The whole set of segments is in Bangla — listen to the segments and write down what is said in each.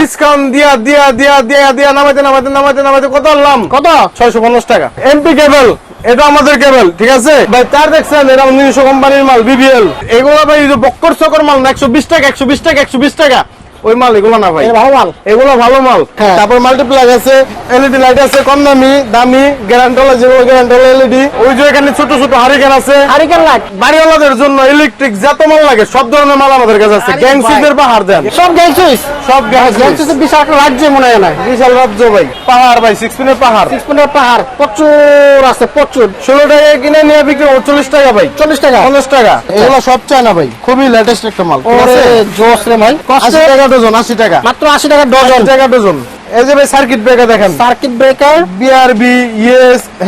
ডিসকাউন্ট দিয়া দিয়া দিয়া দিয়া দিয়া নামাইতে নামাইতে নামাইতে নামাইতে কত আনলাম? কত? ছয়শো পঞ্চাশ টাকা। এমপি কেবল এটা আমাদের কেবল ঠিক আছে? ভাই তার দেখছেন এটা নিজস্ব কোম্পানির মাল বিবিএল এগুলো ভাই বক্কর চকর মাল না একশো বিশ টাকা একশো বিশ টাকা একশো বিশ টাকা। ওই মাল এগুলো না ভাই। ভালো মাল? এগুলো ভালো মাল। হ্যাঁ। তারপর মাল্টিপ্লাগ আছে এলইডি লাইট আছে কম দামি দামি গ্যারান্টল যেগুলো গ্যারান্টল এলইডি ওই যে এখানে ছোট ছোট হারিকেন আছে। হারিকেন লাইট বাড়িওয়ালাদের জন্য ইলেকট্রিক যত মাল লাগে সব ধরনের মাল আমাদের কাছে আছে। আরে গ্যাংসিদের পাহাড় দেন। সব গ্যাং সুইচ সব গ্যাং সুইচ বিশাল রাজ্য মনে হয় না। বিশাল রাজ্য ভাই। পাহাড় ভাই সিক্স পিনের পাহাড়। সিক্স পয়েন্টের পাহাড় প্রচুর আছে প্রচুর। ষোলো টাকা কিনে নিয়ে বিক্রি চল্লিশ টাকা ভাই। চল্লিশ টাকা? পঞ্চাশ টাকা। এগুলো সব চায় না ভাই। খুবই লেটেস্ট একটা মাল জোস রে ভাই। কষ্ট টাকা ডজন আশি টাকা। মাত্র আশি টাকা ডজন। টাকা ডজন। এই যে ভাই সার্কিট ব্রেকার দেখেন। Circuit breaker BRB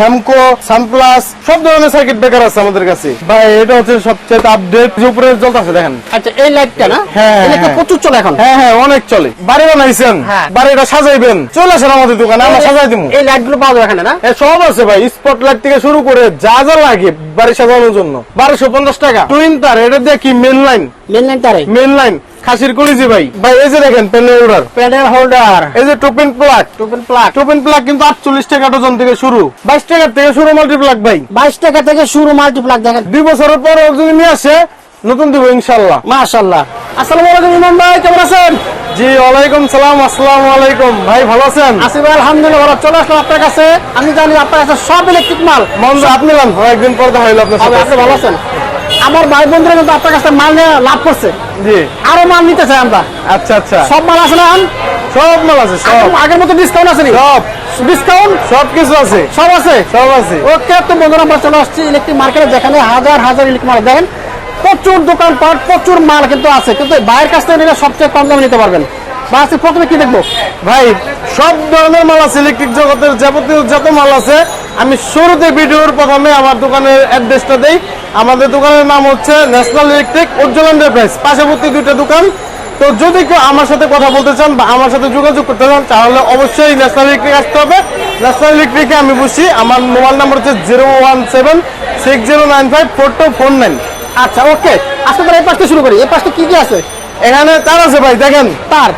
Hemco Sunplus সব ধরনের সার্কিট ব্রেকার আছে আমাদের কাছে। ভাই এটা হচ্ছে সবচেয়ে আপডেট উপরে জ্বলতেছে দেখেন। আচ্ছা এই লাইটটা না? হ্যাঁ, এটা হ্যাঁ। প্রচুর চলে এখন। হ্যাঁ হ্যাঁ অনেক চলে। বাড়ি বানাইছেন? হ্যাঁ। বাড়িটা সাজাইবেন? চলে আসেন আমাদের দোকানে আমরা সাজাই দিব এই লাইটগুলো পাওয়া যায় এখানে না? সব আছে ভাই। স্পটলাইট থেকে শুরু করে যা যা লাগে বাড়ি সাজানোর জন্য। বারোশো পঞ্চাশ টাকা। টুইন তার এটা দিয়ে কি মেন লাইন মেন লাইন তারে মেন লাইন খাসির কলিজি ভাই। ভাই এই যে দেখেন পেনের অর্ডার প্যানেল হোল্ডার এই যে two pin plug two pin plug two pin plug কিন্তু আটচল্লিশ টাকা ডজন থেকে শুরু। বাইশ টাকা থেকে শুরু মাল্টি প্লাগ ভাই। বাইশ টাকা থেকে শুরু মাল্টি প্লাগ দেখেন। দুই বছরের পর যদি নিয়ে আসে নতুন দিব ইনশাল্লাহ মাশাআল্লাহ। আসসালামু আলাইকুম ইমাম ভাই কেমন আছেন? জি ওয়ালাইকুম সালাম আসসালামু আলাইকুম। ভাই ভালো আছেন? আসিফ ভাই আলহামদুলিল্লাহ ভালো। চলে আসলাম আপনার কাছে। আমি জানি আপনার কাছে সব ইলেকট্রিক মাল। মন্দ আপনি একদিন পর দেখা হইল আপনার সাথে। ভালো আছেন? আমার ভাই বন্ধুরা কিন্তু আপনার কাছে মাল নিয়ে লাভ করছে। জি। আরও মাল নিতে চাই আমরা। আচ্ছা আচ্ছা। সব মাল আছে না সব মাল আছে সব। আগের- মতো ডিসকাউন্ট আছে সব। ডিসকাউন্ট সব কিছু আছে। সব আছে? সব আছে। ওকে তো বন্ধুরা আমরা চলে আসছি ইলেকট্রিক মার্কেটে যেখানে হাজার হাজার ইলেকট্রিক দেখেন প্রচুর প্রচুর মাল কিন্তু আছে। কিন্তু বাইরের কাছ থেকে নিলে সবচেয়ে কম দামে নিতে পারবেন। প্রথমে কি দেখব? ভাই সব ধরনের মাল আছে ইলেকট্রিক জগতের যাবতীয় যত মাল আছে। আমি শুরুতে ভিডিওর প্রথমে আমার দোকানের অ্যাড্রেসটা দেই। আমাদের দোকানের নাম হচ্ছে ন্যাশনাল ইলেকট্রিক উজ্জ্বল এন্টারপ্রাইজ। পাশাপাশি দুইটা দোকান। তো যদি কেউ আমার সাথে কথা বলতে চান বা আমার সাথে যোগাযোগ করতে চান তাহলে অবশ্যই ন্যাশনাল ইলেকট্রিক আসতে হবে। ন্যাশনাল ইলেকট্রিকে আমি বসি আমার মোবাইল নাম্বার হচ্ছে zero one seven six zero nine five four two four nine. আচ্ছা ওকে। আজকে তাহলে এই পাশটা শুরু করি। এই পাশটা কি কি আছে? এখানে তার আছে ভাই দেখেন। তার।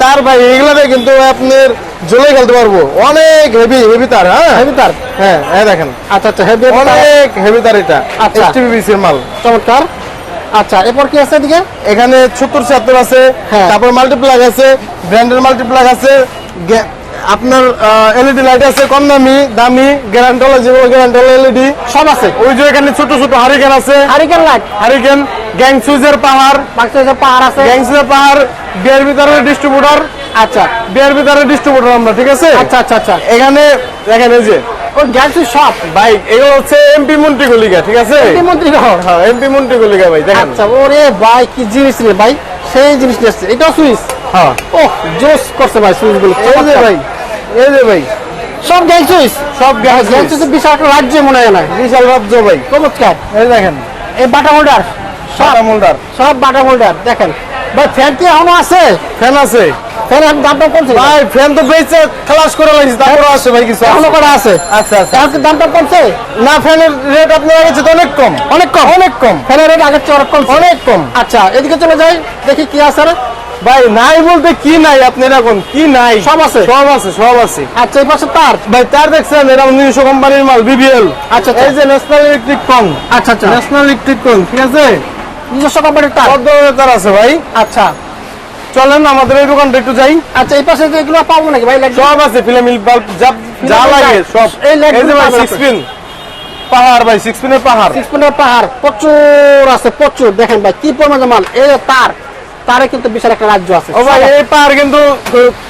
তার ভাই এগুলাতে কিন্তু আপনার জ্বলে খেলতে পারব। অনেক হেভি হেভি তার হ্যাঁ? হেভি তার? হ্যাঁ হ্যাঁ দেখেন। আচ্ছা আচ্ছা হেভি অনেক হেভি তার এটা। আচ্ছা। এর মাল। চমৎকার। আচ্ছা এরপর কি আছে এদিকে? এখানে সত্তর ছিয়াত্তর আছে। হ্যাঁ। তারপর মাল্টিপ্লাগ আছে ব্র্যান্ডের মাল্টিপ্লাগ আছে আপনার এলইডি লাইট আছে কম দামি দামি গ্যারান্টল যেগুলো গ্যারান্টল এলইডি সব আছে। ওই যে এখানে ছোট ছোট হারিকেন আছে। হারিকেন লাইট হারিকেন গ্যাং সুইজের পাহাড়। বাক্সের পাহাড় আছে। গ্যাং সুইজের পাহাড় বিয়ের ভিতরে ডিস্ট্রিবিউটর আচ্ছা। বিয়ের ভিতরে ডিস্ট্রিবিউটর আমরা ঠিক আছে? আচ্ছা আচ্ছা আচ্ছা। এখানে দেখেন এই যে ওই গ্যাস সব? ভাই এগুলো হচ্ছে এমপি মন্ত্রী গলিকা ঠিক আছে? মন্ত্রী হ্যাঁ এমপি মন্ত্রী গলিকা ভাই দেখেন। আচ্ছা ওরে ভাই কি জিনিস রে ভাই সেই জিনিস নিয়ে এটাও সুইচ হ্যাঁ। ও জোস করছে ভাই সুইচগুলো এই যে ভাই এই যে ভাই সব সুইচ সব সুইচ বিশাল একটা রাজ্য মনে হয় না? বিশাল রাজ্য ভাই। চমৎকার। এই দেখেন এই বাটা হোল্ডার সব টাটা সব বাটা হোল্ডার দেখেন। ভাই ফ্যান কি এখনও আছে? ফ্যান আছে। ফ্যান এখন দামটা কমছে? ভাই ফ্যান তো বেচে খালাস করে লাগছে তারপরে আছে ভাই কিছু এখনও করা আছে? আচ্ছা আচ্ছা এখন দামটা কমছে? না ফ্যানের রেট আপনার তো অনেক কম। অনেক কম? অনেক কম। ফ্যানের রেট আগের চেয়ে অনেক কমছে? অনেক কম। আচ্ছা এদিকে চলে যাই দেখি কি আছে। ভাই নাই বলতে কি নাই আপনি এখন কি নাই? সব আছে? সব আছে সব আছে। আচ্ছা এই পাশে তার? ভাই তার দেখছেন এটা নিজস্ব কোম্পানির মাল বিবিএল আচ্ছা, আচ্ছা। এই যে ন্যাশনাল ইলেকট্রিক কং আচ্ছা আচ্ছা। ন্যাশনাল ইলেকট্রিক কং ঠিক আছে? নিজস্ব কোম্পানির তার? ধরনের তার আছে ভাই। আচ্ছা। চলেন আমাদের এই দোকানটা একটু যাই। আচ্ছা এই পাশে যে এগুলো পাবো নাকি ভাই? সব আছে ফিলামিল বাল্ব যা যা লাগে সব। এই যে ভাই সিক্স পিন পাহাড় ভাই সিক্স পিনের পাহাড়। সিক্স পয়েন্টের পাহাড় প্রচুর আছে প্রচুর। দেখেন ভাই কি পরিমাণ মাল। এই তার তারে কিন্তু বিশাল একটা রাজ্য আছে। ও ভাই এই পাহাড় কিন্তু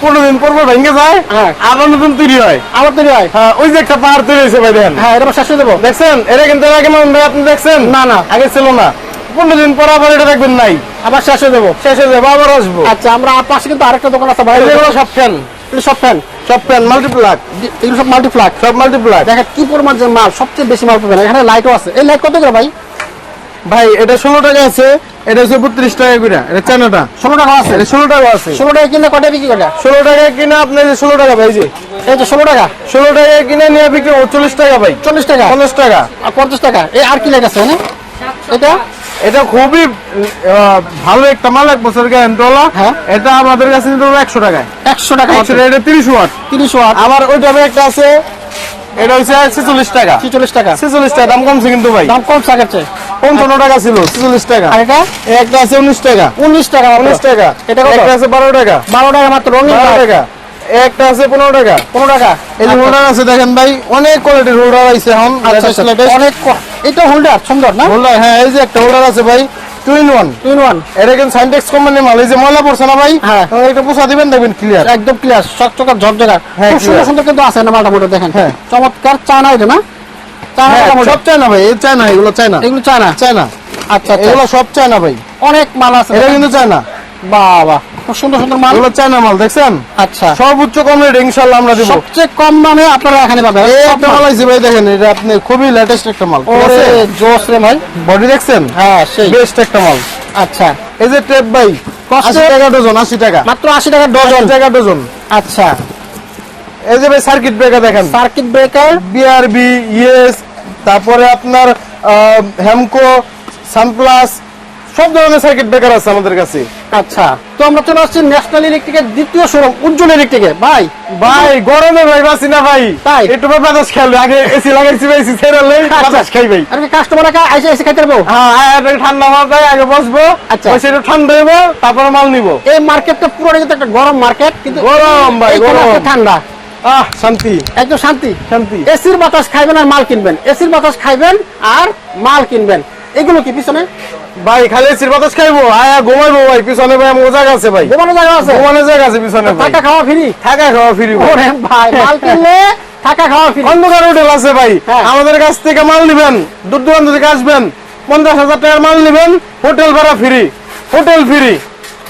পনেরো দিন পর পর ভেঙে যায় হ্যাঁ। আবার নতুন তৈরি হয়। আমার তৈরি হয়। হ্যাঁ ওই যে একটা পাহাড় তৈরি হয়েছে ভাই দেখেন। হ্যাঁ এটা শেষ হয়ে দেবো দেখছেন? এটা কিন্তু আগে মনে হয় আপনি দেখছেন? না, না। আগে ছিল না। পনেরো দিন পর আবার এটা দেখবেন নাই। আবার শেষ হয়ে দেবো শেষ হয়ে যাবে আবার আসব। আচ্ছা আমরা পাশে কিন্তু আরেকটা দোকান আছে ভাই এই যেগুলো সব ফ্যান এগুলো সব ফ্যান সব ফ্যান মাল্টিপ্লাক এগুলো সব মাল্টিপ্লাক সব মাল্টিপ্লাক দেখেন কি পরিমাণ যে মাল সবচেয়ে বেশি মাল পাবেন। এখানে লাইটও আছে। এই লাইট কত করে ভাই? ভাই এটা ষোলো টাকা আছে এটা হচ্ছে বত্রিশ টাকা করে এটা চায়নাটা ষোলো টাকা আছে? এটা ষোলো টাকা আছে। ষোলো টাকা কিনা কটা বিক্রি করে ষোলো টাকা কিনা আপনার যে ষোলো টাকা ভাই যে। এই ষোলো টাকা? ষোলো টাকা কিনে নিয়ে বিক্রি চল্লিশ টাকা ভাই। চল্লিশ টাকা? পঞ্চাশ টাকা। আর পঞ্চাশ টাকা? এই আর কি আছে হ্যাঁ এটা? এটা খুবই ভালো একটা মাল এক বছর হ্যাঁ। এটা আমাদের কাছে নিতে হবে একশো টাকায়। একশো টাকা একশো টাকা এটা তিরিশ ওয়াট। তিরিশ ওয়াট। আবার ওই টাইপের একটা আছে এটা হচ্ছে ছেচল্লিশ টাকা। ছিচল্লিশ টাকা। ছেচল্লিশ টাকা দাম কমছে কিন্তু ভাই। দাম কম আগের চেয়ে। পঞ্চান্ন টাকা ছিল ছেচল্লিশ টাকা। এটা? একটা আছে উনিশ টাকা। উনিশ টাকা উনিশ টাকা। এটা একটা আছে বারো টাকা। বারো টাকা মাত্র বারো টাকা। একটা আছে পনেরো টাকা। পনেরো টাকা। এই যে হোল্ডার আছে দেখেন ভাই অনেক কোয়ালিটির হোল্ডার আছে এখন আচ্ছা, আচ্ছা। অনেক এটা হোল্ডার সুন্দর না? হোল্ডার হ্যাঁ এই যে একটা হোল্ডার আছে ভাই টু ইন ওয়ান ওয়ান এটা কিন্তু সাইনটেক্স কোম্পানির মাল এই যে ময়লা পড়ছে না ভাই? হ্যাঁ। পোষা দিবেন দেখবেন ক্লিয়ার একদম ক্লিয়ার চকচকা ঝকঝকা। হ্যাঁ, সুন্দর সুন্দর কিন্তু আছে না মালটা মোটা দেখেন। হ্যাঁ। চমৎকার চায়না এটা না। সব চায়না ভাই এই চায়না এগুলো চায়না। এগুলো চায়না? চায়না। আচ্ছা আচ্ছা। এগুলো সব চায়না ভাই। অনেক মাল আছে। এটা কিন্তু চায়না। বাবা খুব সুন্দর সুন্দর মাল। এগুলো চায়না মাল দেখছেন? আচ্ছা। সর্বোচ্চ কম রেট আমরা দিব। সবচেয়ে কম দামে আপনারা এখানে পাবেন। এই একটা মাল। মাল। আছে ভাই দেখেন এটা আপনি খুবই লেটেস্ট একটা মাল ওরে জোস রে ভাই। বডি দেখছেন? হ্যাঁ সেই। বেস্ট একটা মাল। আচ্ছা। এই যে টেপ ভাই কষ্ট- আশি টাকা ডজন আশি টাকা। মাত্র আশি টাকা ডজন ডজন টাকা ডজন আচ্ছা। এই যে ভাই সার্কিট ব্রেকার দেখেন। সার্কিট ব্রেকার বিআরবি ইএস তারপরে আপনার হেমকো সানপ্লাস সব ধরনের সার্কিট ব্রেকার আছে আমাদের কাছে। আচ্ছা তো আমরা চলে আসছি ন্যাশনাল ইলেকট্রিকের দ্বিতীয় শোরুম উজ্জ্বল ইলেকট্রিকে ভাই ভাই গরমে ভাই বাসি না ভাই। তাই? একটু ভাই বাতাস খেয়াল আগে এসি লাগাইছি ভাই এসি ছেড়ে লই বাতাস খাই ভাই। আর কি কাস্টমার আইসে এসে খাইতে পারব? হ্যাঁ আয় আয় ঠান্ডা হওয়া যায় আগে বসবো আচ্ছা। আচ্ছা একটু ঠান্ডা হইব তারপরে মাল নিব। এই মার্কেটটা পুরো একটা গরম মার্কেট কিন্তু গরম ভাই, গরম। ঠান্ডা। আহ শান্তি। একদম শান্তি। শান্তি। এসির বাতাস খাইবেন আর মাল কিনবেন। এসির বাতাস খাইবেন আর মাল কিনবেন। এগুলো কি পিছনে? ভাই খালি এসির বাতাস খাইবো। আয়া ঘুমাইবো ভাই পিছনে ভাই আমার জায়গা আছে ভাই। ঘুমানো জায়গা আছে? ঘুমানোর জায়গা আছে পিছনে ভাই। থাকা খাওয়া ফ্রি? থাকা খাওয়া ফ্রি ওরে ভাই মাল কিনলে থাকা খাওয়া ফ্রি। অন্ধকার হোটেল আছে ভাই। হ্যাঁ। আমাদের কাছ থেকে মাল নিবেন। দূর দূরান্ত থেকে আসবেন। পঞ্চাশ হাজার টাকার মাল নিবেন। হোটেল ভাড়া free. Hotel free.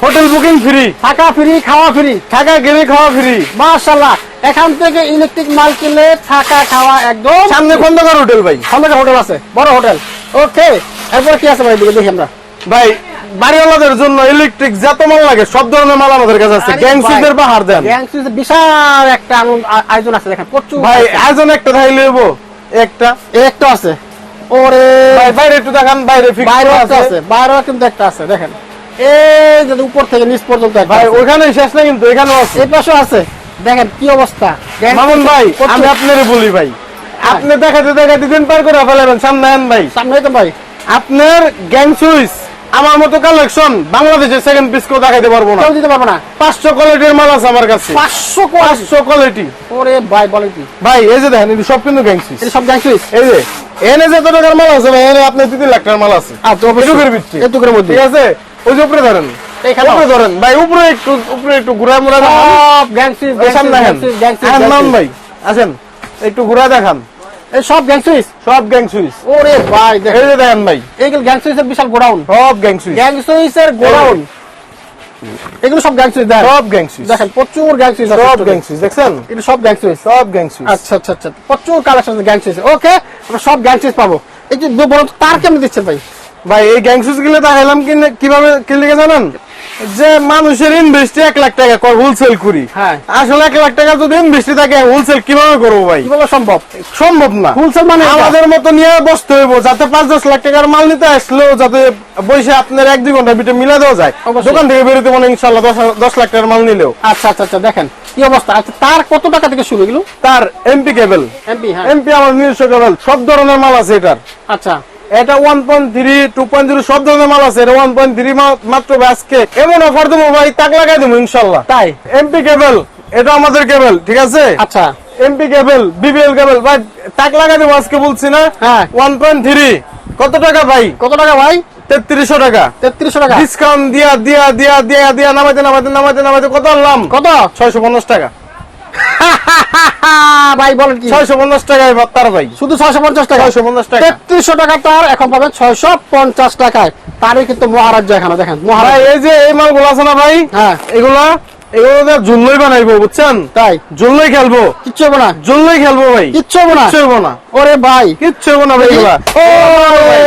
Hotel booking free. থাকা ফ্রি খাওয়া ফ্রি থাকা গেলে খাওয়া ফ্রি। মাশাল্লাহ এখান থেকে ইলেকট্রিক মাল কিনলে থাকা খাওয়া একদম সামনে খন্দকার হোটেল ভাই। সামনে হোটেল আছে বড় হোটেল। ওকে এরপরে কি আছে ভাই দেখি আমরা। ভাই বাড়িওয়ালাদের জন্য ইলেকট্রিক যত মাল লাগে সব ধরনের মাল আমাদের কাছে আছে। গ্যাংসিদের বাহার দেন। গ্যাং সুইচের বিশাল একটা আয়োজন আছে দেখেন প্রচুর ভাই আয়োজন একটা থাই লইব। একটা। একটা আছে। ওরে। ভাই বাইরে একটু দেখান বাইরে ফিক্স বাইরে আছে। আছে বাইরেও কিন্তু একটা আছে দেখেন। এই যে উপর থেকে নিচ পর্যন্ত ভাই। ওখানে শেষ না কিন্তু এখানেও আছে। এই পাশেও আছে। দেখেন কি অবস্থা। মামুন ভাই আমি আপনারে বলি ভাই। আপনি দেখাতে দেখাতে দিন পার করে ফেলাবেন সামনে আন ভাই। সামনে তো ভাই। আপনার গ্যাং সুইচ আমার মতো কালেকশন বাংলাদেশের সেকেন্ড পিস কেউ দেখাইতে পারব না। দিতে পারব না। পাঁচশো কোয়ালিটির মাল আছে আমার কাছে। পাঁচশো পাঁচশো কোয়ালিটি ওরে ভাই বলে কি? ভাই এই যে দেখেন সব কিন্তু গ্যাং সুইচ। সব গ্যাং সুইচ। এই যে এনে যত টাকার মাল আছে ভাই এনে আপনার তিন লাখ টাকার মাল আছে। আচ্ছা এটুকুর ভিতরে এটুকুর মধ্যে। ঠিক আছে? ওই যে উপরে ধরেন। এইখানে উপরে ধরেন। ভাই উপরে একটু উপরে একটু ঘুরা মুড়া দেখান। সব গ্যাং সুইচ ওই সামনে দেখেন গ্যাং সুইচ আর নাম ভাই আসেন। একটু ঘুরা দেখান। এই সব গ্যাং সুইচ সব গ্যাং সুইচ ওরে ভাই দেখেন এই ভাই। এইগুলো গ্যাং সুইচের বিশাল গোডাউন। সব গ্যাং সুইচ গ্যাং সুইচের গোডাউন। এগুলো সব গ্যাং সুইচ দেখেন সব গ্যাং সুইচ দেখেন প্রচুর গ্যাং সুইচ সব গ্যাং সুইচ দেখছেন? এটা সব গ্যাং সুইচ সব গ্যাং সুইচ আচ্ছা আচ্ছা আচ্ছা। প্রচুর কালেকশন আছে গ্যাং সুইচ ওকে আমরা সব গ্যাং সুইচ পাবো। এই যে বড় তার কেমন দিচ্ছেন ভাই? ভাই এই গ্যাং সুইচগুলো দেখাইলাম কীভাবে কি লিখে জানেন? যে মানুষের ইনভেস্টি এক লাখ টাকা কর হোলসেল করি। হ্যাঁ। আসলে এক লাখ টাকা যদি ইনভেস্টি থাকে হোলসেল কীভাবে করব ভাই? কীভাবে সম্ভব? সম্ভব না। হোলসেল মানে আমাদের মতো নিয়ে বসতে হইব যাতে পাঁচ দশ লাখ টাকার মাল নিতে আসলেও যাতে বসে আপনার এক দুই ঘণ্টার ভিতরে মিলা দেওয়া যায়। দোকান থেকে বেরোতে মানে ইনশাল্লাহ দশ লাখ টাকার মাল নিলেও। আচ্ছা আচ্ছা আচ্ছা দেখেন কি অবস্থা? আচ্ছা তার কত টাকা থেকে শুরু এগুলো? তার এমপি কেবল এমপি হ্যাঁ। এমপি আমার নিজস্ব কেবল সব ধরনের মাল আছে এটার। আচ্ছা। এটা one point three two point zero সব ধরনের মাল আছে। এটা ওয়ান পয়েন্ট থ্রি মাত্র আজকে। এমন অফার দেবো ভাই তাক লাগাই দেবো ইনশাল্লাহ। তাই? এমপি কেবল এটা আমাদের কেবল ঠিক আছে? আচ্ছা। এমপি কেবল বিবিএল কেবল ভাই তাক লাগাই দেবো আজকে বলছি না। হ্যাঁ। ওয়ান পয়েন্ট থ্রি কত টাকা ভাই? কত টাকা ভাই? তেত্রিশশো টাকা। তেত্রিশশো টাকা। ডিসকাউন্ট দিয়া দিয়া দিয়া দিয়া দিয়া নামাইতে নামাইতে নামাইতে নামাইতে কত আনলাম? কত? ছয়শো পঞ্চাশ টাকা। ভাই বলেন কি? ছয়শো পঞ্চাশ টাকায় তার ভাই। শুধু ছয়শো পঞ্চাশ টাকা? ছয়শো পঞ্চাশ টাকা। তেত্রিশশো টাকা তার এখন পাবেন ছয়শো পঞ্চাশ টাকায়। তারই কিন্তু মহারাজ্য এখানে দেখেন ভাই মহারাজ এই যে এই মালগুলো আছে না ভাই? হ্যাঁ। এগুলা এগুলো জুল্লই বানাইবো বুঝছেন? তাই? জুল্লই খেলব। কিচ্ছু হবে না। জুল্লই খেলব ভাই। কিচ্ছু হবে না। কিচ্ছু হইবো না। ওরে ভাই। কিচ্ছু হইবো না ভাই এগুলা। ও কিচ্ছু হবে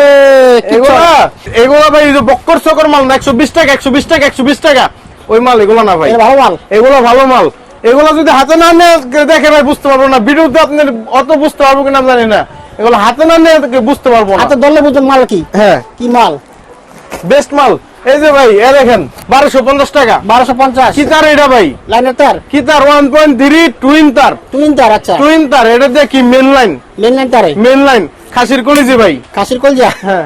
এগুলা এগুলা ভাই বক্কর চকর মাল না একশো বিশ টাকা একশো বিশ টাকা একশো বিশ টাকা। ওই মাল এগুলো না ভাই। ভালো মাল। এগুলো ভালো মাল। এগুলো যদি হাতে না নিয়ে দেখে ভাই বুঝতে পারব না ভিডিওতে আপনি অত বুঝতে পারব কিনা জানি না। এগুলো হাতে না নিয়ে বুঝতে পারব হাতে ধরলে বুঝুন মাল কি? হ্যাঁ। কি মাল? বেস্ট মাল। এই যে ভাই এ দেখেন বারোশো পঞ্চাশ টাকা। বারোশো পঞ্চাশ। কি তার এটা ভাই? লাইনের তার? কি তার ওয়ান পয়েন্ট থ্রি টুইন তার। টুইন তার আচ্ছা। টুইন তার এটা দিয়ে কি মেন লাইন মেন লাইন তারে? মেন লাইন খাসির কলিজি ভাই। কাশির কলজা? হ্যাঁ।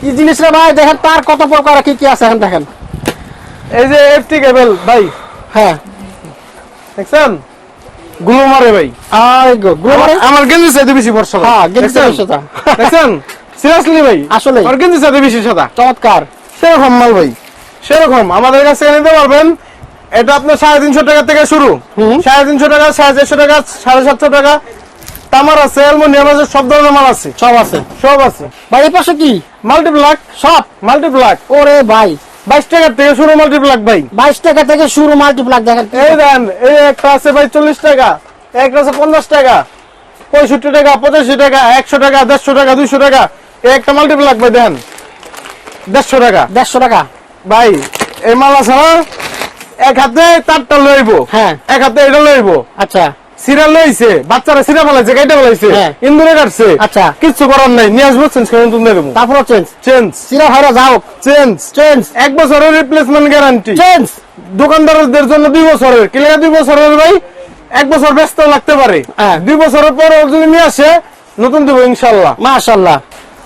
কি জিনিস রে ভাই? দেখেন তার কত প্রকার কি কি আছে এখন দেখেন। এই যে এফটি কেবল ভাই। হ্যাঁ। দেখছেন? গুলো মারে ভাই। আর গো গ্লো আমার- আমার গেঞ্জি চাইতে বেশি বর্ষা হ্যাঁ, গেঞ্জি চাইতে সাদা। দেখছেন? সিরিয়াসলি ভাই? আসলেই। আমার গেঞ্জি চাইতে বেশি সাদা। চমৎকার। সেরকম মাল ভাই। সেরকম। আমাদের কাছে নিতে পারবেন। এটা আপনার সাড়ে তিনশো টাকা থেকে শুরু। সাড়ে তিনশো টাকা সাড়ে চারশো টাকা সাড়ে সাতশো টাকা। তামার আছে অ্যালমোনিয়াম আছে সব ধরনের মাল আছে। সব আছে। সব আছে। ভাই এই পাশে কি? মাল্টিপ্লাক সব। মাল্টিপ্লাক ওরে ভাই। বাইশ টাকার থেকে শুরু মাল্টিপ্লাক ভাই। বাইশ টাকা থেকে শুরু মাল্টিপ্লাক দেখেন। এই দেন এই একটা আছে ভাই চল্লিশ টাকা একটা আছে পঞ্চাশ টাকা পঁয়ষট্টি টাকা পঁচাশি টাকা একশো টাকা দেড়শো টাকা দুইশো টাকা এই একটা মাল্টিপ্লাক ভাই দেন দেড়শো টাকা। দেড়শো টাকা। ভাই এই মাল আছে না এক হাতে তারটা লইব। হ্যাঁ। এক হাতে এটা লইব। আচ্ছা। সিরা লইছে বাচ্চারা সিরা গাইটা ফেলাইছে হ্যাঁ। ইন্দুরে কাটছে। আচ্ছা। কিচ্ছু করার নাই নিয়ে আসব চেঞ্জ করে দিয়ে দেবো। তারপর চেঞ্জ চেঞ্জ সিরা ভাইরা যাও। চেঞ্জ চেঞ্জ এক বছরের রিপ্লেসমেন্ট গ্যারান্টি চেঞ্জ দোকানদারদের জন্য দুই বছরের। কিলে দুই বছরের ভাই? এক বছর ব্যস্ত লাগতে পারে। হ্যাঁ। দুই বছরের পর যদি নিয়ে আসে নতুন দেবো ইনশাল্লাহ। মাশাল্লাহ।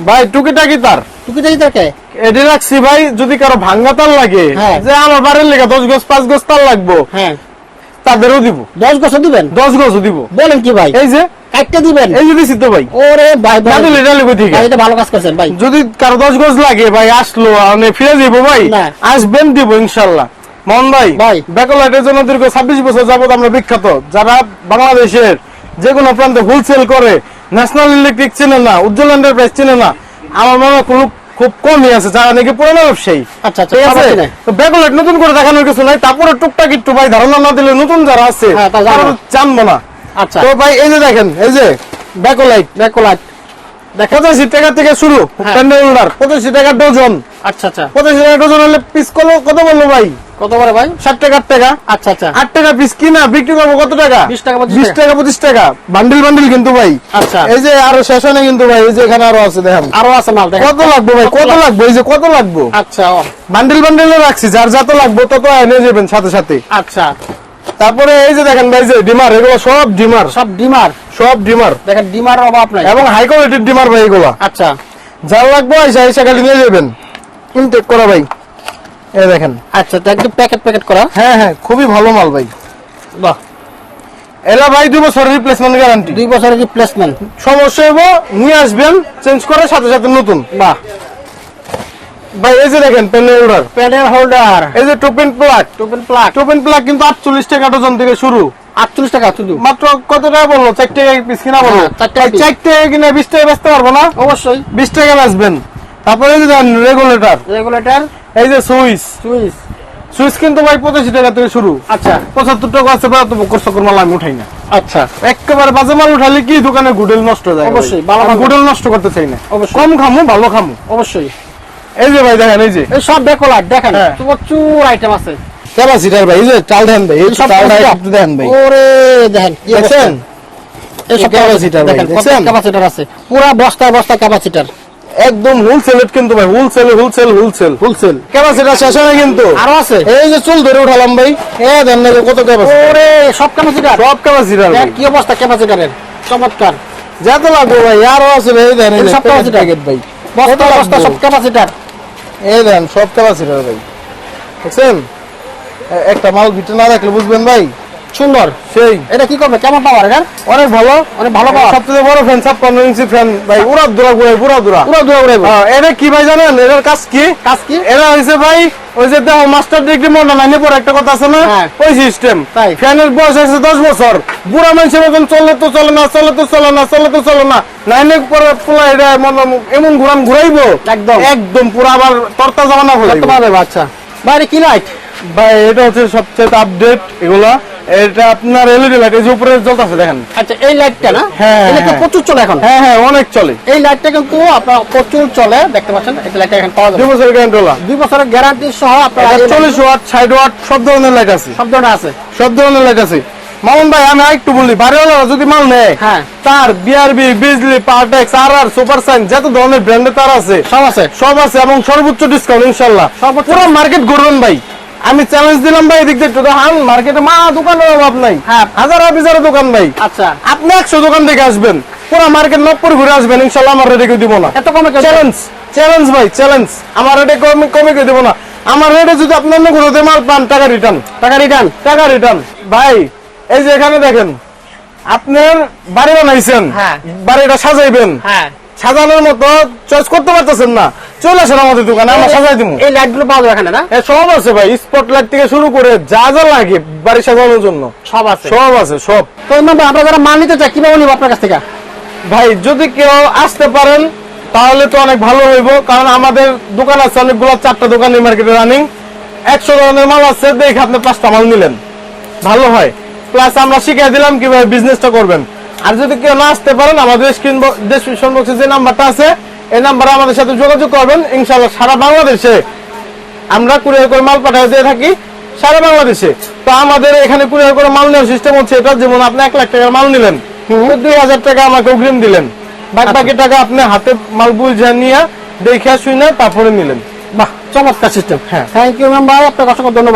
ভাই টুকিটাকি তার। টুকি দেখি থাকে এটি রাখছি ভাই যদি কারও ভাঙ্গা তার লাগে হ্যাঁ। যে আমার বাড়ির লেগে দশ গজ পাঁচ গজ তার লাগবো। হ্যাঁ। তাদেরও দিব। দশ বছর দিবেন? দশ গজও দিব। বলেন কি ভাই? এই যে দিবেন? এই যে দিছি তো ভাই। ওরে ভাই ভাই। এটা ভালো কাজ করছেন ভাই। যদি কারও দশ গজ লাগে ভাই আসলো মানে ফিরে যাব ভাই। আসবেন দিব ইনশাল্লাহ। মন ভাই ভাই। ব্যাকলাইটের জন্য দীর্ঘ ছাব্বিশ বছর যাবত আমরা বিখ্যাত। যারা বাংলাদেশের যে কোনো প্রান্তে হোলসেল করে ন্যাশনাল ইলেকট্রিক চেনে না উজ্জ্বল এন্টারপ্রাইজ চেনে না আমার মনে হয় খুব কমই আছে যারা নাকি পুরোনো ব্যবসায়ী। আচ্ছা আচ্ছা ঠিক আছে? তো ব্যাকলাইট নতুন করে দেখানোর কিছু নাই তারপরে টুকটাক একটু ভাই ধারণা না দিলে নতুন যারা আছে হ্যাঁ, জানব না। আচ্ছা। তো ভাই এই যে দেখেন এই যে ব্যাকলাইট। ব্যাকলাইট। পঁচাশি টাকা থেকে শুরু হ্যাঁ। পঁচাশি টাকা ডজন। আচ্ছা আচ্ছা। পঁচাশি টাকা ডজন হলে পিস কত কত বলল ভাই? কত করে ভাই? ষাট টাকা টাকা। আচ্ছা আচ্ছা। আট টাকা পিস কিনা বিক্রি করব কত টাকা? 20 টাকা, বিশ টাকা। পঁচিশ টাকা। বান্ডিল বান্ডিল কিন্তু ভাই। আচ্ছা। এই যে আরও শেষ হয় কিন্তু ভাই এই যে এখানে আরও আছে দেখেন। আরও আছে মাল কত লাগবে ভাই? কত লাগবে? এই যে কত লাগবে? আচ্ছা বান্ডিল রাখছি যার যত লাগবে তত এনে যাবেন সাথে সাথে। আচ্ছা। তারপরে এই যে দেখেন ভাই যে ডিমার এগুলো সব ডিমার। সব ডিমার। সব ডিমার। দেখেন ডিমার অভাব নাই। এবং হাই কোয়ালিটির ডিমার ভাই এগুলো। আচ্ছা। যার লাগবে এসে এসে খালি নিয়ে যাবেন। ইনটেক করা ভাই। এই দেখেন। আচ্ছা তো একদম প্যাকেট প্যাকেট করা। হ্যাঁ হ্যাঁ খুবই ভালো মাল ভাই। বাহ। এলা ভাই দুই বছরের রিপ্লেসমেন্ট গ্যারান্টি দুই বছরের রিপ্লেসমেন্ট সমস্যা হইব নিয়ে আসবেন চেঞ্জ করে সাথে সাথে নতুন। বাহ। ভাই এই যে দেখেন পেন হোল্ডার প্যানেল হোল্ডার এই যে two pin plug two pin plug two pin plug কিন্তু আটচল্লিশ টাকা ডজন থেকে শুরু। আটচল্লিশ টাকা শুধু মাত্র কত টাকা বলল? চার টাকা পিস কিনা বলল? হ্যাঁ, চার টাকা কিনে বিশ টাকা বেচতে পারব না? অবশ্যই। বিশ টাকা বেচবেন। তারপরে রেগুলেটর রেগুলেটর এই যে সুইচ। সুইচ। সুইচ কিন্তু ভাই পঁচাশি টাকা থেকে শুরু। আচ্ছা। পঁচাত্তর টাকা আছে বা তো বকর সকর মাল আমি উঠাই না। আচ্ছা। একেবারে বাজে মাল উঠালে কি দোকানে গুডেল নষ্ট হয়ে যায়? অবশ্যই, গুডেল নষ্ট করতে চাই না। অবশ্যই। কম খামু ভালো খামু। অবশ্যই। এই যে ভাই দেখেন এই যে। সব ডেকোলাইট দেখেন। হ্যাঁ। প্রচুর আইটেম আছে। ক্যাপাসিটার ভাই? যে চাল দেন ভাই সব একটু দেন ভাই। ওরে দেখেন কি দেখছেন? অবস্থা। এই সব এই ভাই, দেখেন ক্যাপাসিটার আছে। পুরা বস্তায় বস্তা ক্যাপাসিটার একদম হোলসেল কিন্তু ভাই wholesale wholesale wholesale wholesale capacitor শেষ হয় কিন্তু। আরও আছে? এই যে চুল ধরে উঠালাম ভাই। এ দেন না কত ক্যাপাসিটার ওরে সব ক্যাপাসিটার সব ক্যাপাসিটার কি অবস্থা ক্যাপাসিটারের চমৎকার। যত লাগবে ভাই আরও আছে ভাই এই দেন সব। প্যাকেট ভাই। বস্তা বস্তা সব ক্যাপাসিটার এই দেন সব ক্যাপাসিটার ভাই। দেখছেন? এ- একটা মাল ভিতরে না রাখলে বুঝবেন ভাই? সুন্দর। সেই। এটা কি করবে? কেমন পাওয়ার এটা অনেক ভালো অনেক ভালো পাওয়ার। সবথেকে বড় ফ্যান সব কনভেন্সি ফ্যান ভাই উড়া দুরা ঘুরাই পুরা দুরা পুরো দূরে উড়াইবো হ্যাঁ, এটা কি ভাই জানেন? এটার কাজ কি? কাজ কি? এরা হয়েছে ভাই ওই যে দেখো মাস্টার ডিগ্রি মডেল লাইনে পর একটা কথা আছে না? হ্যাঁ। ওই সিস্টেম তাই। ফ্যানের বয়স আছে দশ বছর। বুড়া মানুষের মতন চললে তো চলে না চলে তো চলে না চলে তো চলে না। লাইনে পরে পোলা এটা মনে- এমন ঘুরান ঘুরাইবো। একদম। একদম পুরো আবার তরতা জামানা হয়ে আচ্ছা। বাইরে কি লাইট ভাই এটা হচ্ছে সবচেয়ে আপডেট এগুলা। এটা আপনার এলইডি লাইট এই যে উপরে জ্বলতেছে দেখেন। আচ্ছা এই লাইটটা না? হ্যাঁ, এটা হ্যাঁ। প্রচুর চলে এখন? হ্যাঁ হ্যাঁ অনেক চলে। এই লাইটটা কিন্তু আপনার প্রচুর চলে দেখতে পাচ্ছেন এই লাইটটা এখন পাওয়া দুই যাবে বছর গ্যারান্টি দুই বছরের গ্যারান্টি সহ আপনার এই চল্লিশ ওয়াট ষাট ওয়াট সব ধরনের লাইট আছে। সব ধরনের আছে। সব ধরনের লাইট আছে। মামুন ভাই আমি একটু বলি বাড়িওয়ালারা যদি মাল নেয় হ্যাঁ। তার বিআরবি বিজলি পার্টেক্স আর আর সুপার সাইন যত ধরনের ব্র্যান্ডের তার আছে সব আছে। সব আছে এবং সর্বোচ্চ ডিসকাউন্ট ইনশাল্লাহ পুরো মার্কেট ঘুরবেন ভাই। আমি চ্যালেঞ্জ দিলাম ভাই এদিক দিয়ে দেখান মার্কেটে মা দোকানের অভাব নাই। হ্যাঁ। হাজার হাজার দোকান ভাই। আচ্ছা। আপনি একশো দোকান থেকে আসবেন। পুরো মার্কেট নকপুর ঘুরে আসবেন ইনশাল্লাহ আমার রেটে কেউ দিব না। এত কমে চ্যালেঞ্জ চ্যালেঞ্জ ভাই চ্যালেঞ্জ আমার রেটে কমে কমে কেউ দিব না। আমার রেটে যদি আপনি অন্য কোথাও মাল পান টাকা রিটার্ন টাকা রিটার্ন টাকা রিটার্ন ভাই এই যে এখানে দেখেন আপনার বাড়ি বানাইছেন। হ্যাঁ। বাড়িটা সাজাইবেন। হ্যাঁ। সাজানোর মতো চয়েস করতে পারতেছেন না। চলে আসেন আমাদের দোকানে আমরা সাজাই দিব এই লাইট পাওয়া এখানে না? এ সব আছে ভাই। স্পটলাইট থেকে শুরু করে যা যা লাগে বাড়ি সাজানোর জন্য। সব আছে। সব আছে সব। তো ইমরান আমরা যারা মাল নিতে চাই কীভাবে নিবো আপনার কাছ থেকে? ভাই যদি কেউ আসতে পারেন তাহলে তো অনেক ভালো হইব কারণ আমাদের দোকান আছে অনেকগুলো চারটা দোকান এই মার্কেটে রানিং একশো ধরনের মাল আছে দেখে আপনি পাঁচটা মাল নিলেন। ভালো হয়। প্লাস আমরা শিখিয়ে দিলাম কীভাবে বিজনেসটা করবেন। আর যদি কেউ না আসতে পারেন আমাদের স্ক্রিন ডেসক্রিপশন বক্সে যে নাম্বারটা আছে এই নাম্বারে আমাদের সাথে যোগাযোগ করবেন। ইনশাল্লাহ সারা বাংলাদেশে আমরা কুরিয়ার করে মাল পাঠিয়ে দিয়ে থাকি, সারা বাংলাদেশে। তো আমাদের এখানে কুরিয়ার করে মাল নেওয়ার সিস্টেম হচ্ছে এটা, যেমন আপনি এক লাখ টাকার মাল নিলেন দুই হাজার টাকা আমাকে অগ্রিম দিলেন। বাদ বাকি টাকা আপনি হাতে মাল বুঝে নিয়ে, দেখে শুনে তারপরে নিলেন। বাহ, চমৎকার সিস্টেম হ্যাঁ। থ্যাংক ইউ ম্যাম ভাই আপনাকে অসংখ্য ধন্যবাদ।